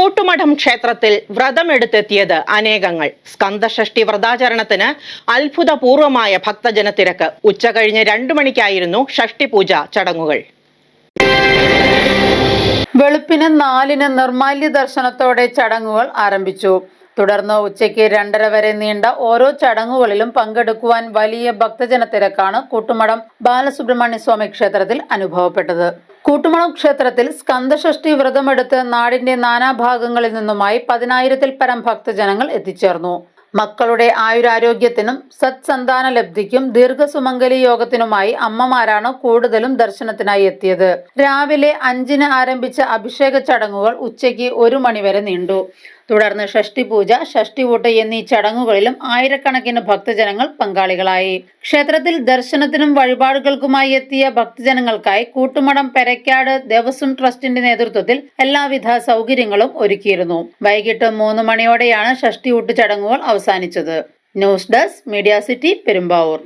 കൂട്ടുമഠം ക്ഷേത്രത്തിൽ വ്രതമെടുത്തെത്തിയത് അനേകങ്ങൾ. സ്കന്ദഷഷ്ടി വ്രതാചരണത്തിന് അത്ഭുതപൂർവമായ ഭക്തജനത്തിരക്ക്. ഉച്ച ഉച്ചകഴിഞ്ഞ് രണ്ടു മണിക്കായിരുന്നു ഷഷ്ടിപൂജ ചടങ്ങുകൾ. വെളുപ്പിന് നാലിന് നിർമാല്യ ദർശനത്തോടെ ചടങ്ങുകൾ ആരംഭിച്ചു. തുടർന്ന് ഉച്ചയ്ക്ക് രണ്ടര വരെ നീണ്ട ഓരോ ചടങ്ങുകളിലും പങ്കെടുക്കുവാൻ വലിയ ഭക്തജനത്തിരക്കാണ് കൂട്ടുമഠം ബാലസുബ്രഹ്മണ്യ സ്വാമി ക്ഷേത്രത്തിൽ അനുഭവപ്പെട്ടത്. കൂട്ടുമഠം ക്ഷേത്രത്തിൽ സ്കന്ദഷഷ്ടി വ്രതമെടുത്ത് നാടിന്റെ നാനാഭാഗങ്ങളിൽ നിന്നുമായി പതിനായിരത്തിൽ പരം ഭക്തജനങ്ങൾ എത്തിച്ചേർന്നു. മക്കളുടെ ആയുരാരോഗ്യത്തിനും സത്സന്താന ലബ്ധിക്കും ദീർഘസുമംഗലി യോഗത്തിനുമായി അമ്മമാരാണ് കൂടുതലും ദർശനത്തിനായി എത്തിയത്. രാവിലെ അഞ്ചിന് ആരംഭിച്ച അഭിഷേക ചടങ്ങുകൾ ഉച്ചയ്ക്ക് ഒരു മണിവരെ നീണ്ടു. തുടർന്ന് ഷഷ്ടി പൂജ ഷഷ്ടിവൂട്ട് എന്നീ ചടങ്ങുകളിലും ആയിരക്കണക്കിന് ഭക്തജനങ്ങൾ പങ്കാളികളായി. ക്ഷേത്രത്തിൽ ദർശനത്തിനും വഴിപാടുകൾക്കുമായി എത്തിയ ഭക്തജനങ്ങൾക്കായി കൂട്ടുമടം പെരക്കാട് ദേവസ്വം ട്രസ്റ്റിന്റെ നേതൃത്വത്തിൽ എല്ലാവിധ സൗകര്യങ്ങളും ഒരുക്കിയിരുന്നു. വൈകിട്ട് മൂന്ന് മണിയോടെയാണ് ഷഷ്ടിവൂട്ട് ചടങ്ങുകൾ അവസാനിച്ചത്. News desk media city Perumbavoor.